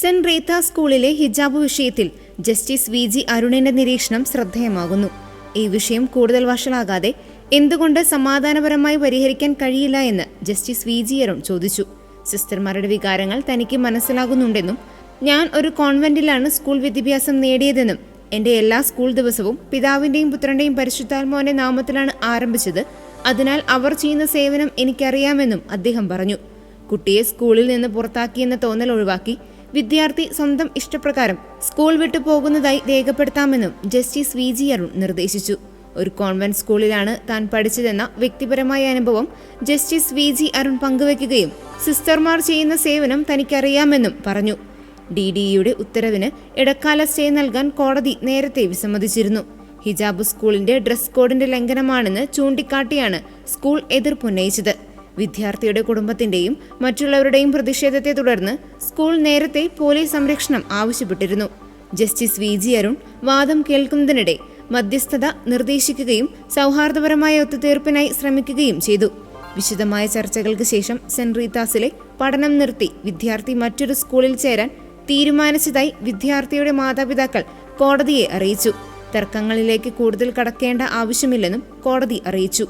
Saint Reetha സ്കൂളിലെ ഹിജാബ് വിഷയത്തിൽ justice V G അരുണിന്റെ നിരീക്ഷണം ശ്രദ്ധേയമാകുന്നു. ഈ വിഷയം കൂടുതൽ വഷളാകാതെ എന്തുകൊണ്ട് സമാധാനപരമായി പരിഹരിക്കാൻ കഴിയില്ല എന്ന് ജസ്റ്റിസ് വി ജി അരുൺ ചോദിച്ചു. സിസ്റ്റർമാരുടെ വികാരങ്ങൾ തനിക്ക് മനസ്സിലാകുന്നുണ്ടെന്നും ഞാൻ ഒരു കോൺവെന്റിലാണ് സ്കൂൾ വിദ്യാഭ്യാസം നേടിയതെന്നും എന്റെ എല്ലാ സ്കൂൾ ദിവസവും പിതാവിന്റെയും പുത്രന്റെയും പരിശുദ്ധാത്മാവിന്റെ നാമത്തിലാണ് ആരംഭിച്ചത് അതിനാൽ അവർ ചെയ്യുന്ന സേവനം എനിക്കറിയാമെന്നും അദ്ദേഹം പറഞ്ഞു. കുട്ടിയെ സ്കൂളിൽ നിന്ന് പുറത്താക്കിയെന്ന തോന്നൽ ഒഴിവാക്കി വിദ്യാർത്ഥി സ്വന്തം ഇഷ്ടപ്രകാരം സ്കൂൾ വിട്ടു പോകുന്നതായി രേഖപ്പെടുത്താമെന്നും ജസ്റ്റിസ് വി ജി അരുൺ നിർദ്ദേശിച്ചു. ഒരു കോൺവെന്റ് സ്കൂളിലാണ് താൻ പഠിച്ചതെന്ന വ്യക്തിപരമായ അനുഭവം ജസ്റ്റിസ് വി ജി അരുൺ പങ്കുവയ്ക്കുകയും സിസ്റ്റർമാർ ചെയ്യുന്ന സേവനം തനിക്കറിയാമെന്നും പറഞ്ഞു. ഡി ഡിയുടെ ഉത്തരവിന് ഇടക്കാല സ്റ്റേ നൽകാൻ കോടതി നേരത്തെ വിസമ്മതിച്ചിരുന്നു. ഹിജാബ് സ്കൂളിന്റെ ഡ്രസ് കോഡിന്റെ ലംഘനമാണെന്ന് ചൂണ്ടിക്കാട്ടിയാണ് സ്കൂൾ എതിർപ്പുന്നയിച്ചത് വിദ്യാർത്ഥിയുടെ കുടുംബത്തിന്റെയും മറ്റുള്ളവരുടെയും പ്രതിഷേധത്തെ തുടർന്ന് സ്കൂൾ നേരത്തെ പോലീസ് സംരക്ഷണം ആവശ്യപ്പെട്ടിരുന്നു. ജസ്റ്റിസ് വി ജി അരുൺ വാദം കേൾക്കുന്നതിനിടെ മധ്യസ്ഥത നിർദ്ദേശിക്കുകയും സൗഹാർദ്ദപരമായ ഒത്തുതീർപ്പിനായി ശ്രമിക്കുകയും ചെയ്തു. വിശദമായ ചർച്ചകൾക്ക് ശേഷം സെന്റ് പഠനം നിർത്തി വിദ്യാർത്ഥി മറ്റൊരു സ്കൂളിൽ ചേരാൻ തീരുമാനിച്ചതായി വിദ്യാർത്ഥിയുടെ മാതാപിതാക്കൾ കോടതിയെ അറിയിച്ചു. തർക്കങ്ങളിലേക്ക് കൂടുതൽ കടക്കേണ്ട ആവശ്യമില്ലെന്നും കോടതി അറിയിച്ചു.